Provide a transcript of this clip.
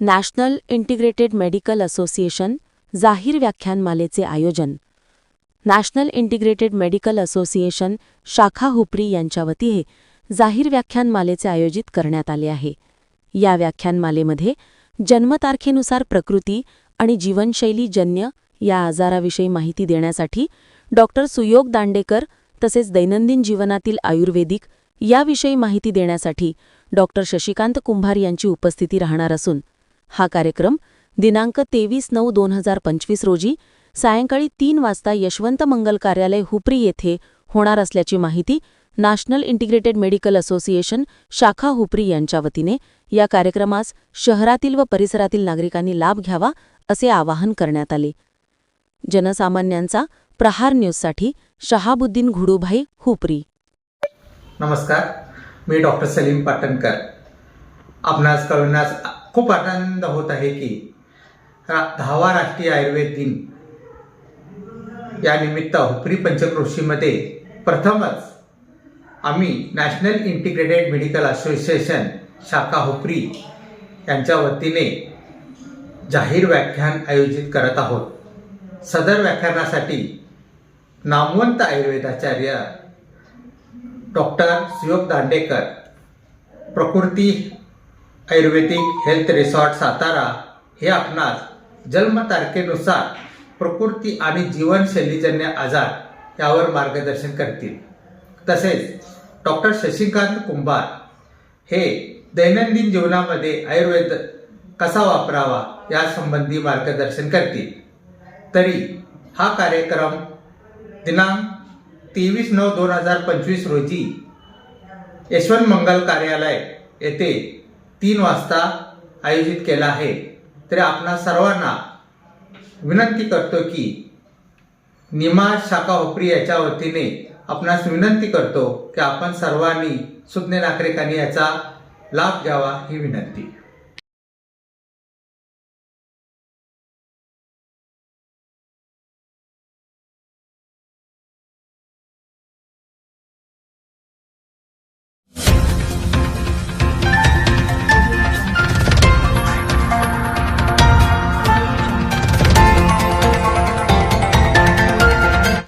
National integrated medical association जाहीर व्याख्यानमालेचे आयोजन. नॅशनल इंटिग्रेटेड मेडिकल असोसिएशन शाखा हुपरी यांच्या वतीने जाहीर व्याख्यानमालेचे आयोजित करण्यात आले आहे. या व्याख्यानमालेमध्ये जन्मतारखेनुसार प्रकृती आणि जीवनशैलीजन्य या आजाराविषयी माहिती देण्यासाठी डॉक्टर सुयोग दांडेकर तसेच दैनंदिन जीवनातील आयुर्वेदिक याविषयी माहिती देण्यासाठी डॉक्टर शशिकांत कुंभार यांची उपस्थिती राहणार असून हा कार्यक्रम दिनांक तेवीस नऊ दोन हजार पंचवीस रोजी सायंकाळी तीन वाजता यशवंत मंगल कार्यालय हुपरी येथे होणार असल्याची माहिती नॅशनल इंटिग्रेटेड मेडिकल असोसिएशन शाखा हुपरी यांच्या वतीने या कार्यक्रमास शहरातील व परिसरातील नागरिकांनी लाभ घ्यावा असे आवाहन करण्यात आले. जनसामान्यांचा प्रहार न्यूजसाठी शहाबुद्दीन घुडूभाई हुपरी. नमस्कार मी डॉक्टर सलीम पाटणकर. आपणास कळविण्यास खूप आनंद होत आहे की रा- दहावा राष्ट्रीय आयुर्वेद दिन यानिमित्त हुपरी पंचक्रोशीमध्ये प्रथमच आम्ही नॅशनल इंटिग्रेटेड मेडिकल असोसिएशन शाखा हुपरी यांच्या वतीने जाहीर व्याख्यान आयोजित करत आहोत. सदर व्याख्यानासाठी नामवंत आयुर्वेदाचार्य डॉक्टर सुयोग दांडेकर प्रकृती आयुर्वेदिक हेल्थ रिसॉर्ट सातारा हे आपणास जन्मतारखेनुसार प्रकृती आणि जीवनशैलीजन्य आजार यावर मार्गदर्शन करतील. तसेच डॉक्टर शशिकांत कुंभार हे दैनंदिन जीवनामध्ये आयुर्वेद कसा वापरावा यासंबंधी मार्गदर्शन करतील. तरी हा कार्यक्रम दिनांक तेवीस नऊ दोन हजार पंचवीस रोजी यशवंत मंगल कार्यालय येथे तीन वाजता आयोजित केला आहे. तरी आपणा सर्वांना विनंती करतो की निमा शाखा हुपरी याच्या वतीने आपणास विनंती करतो की आपण सर्वांनी सुज्ञ नागरिकांनी याचा लाभ घ्यावा ही विनंती.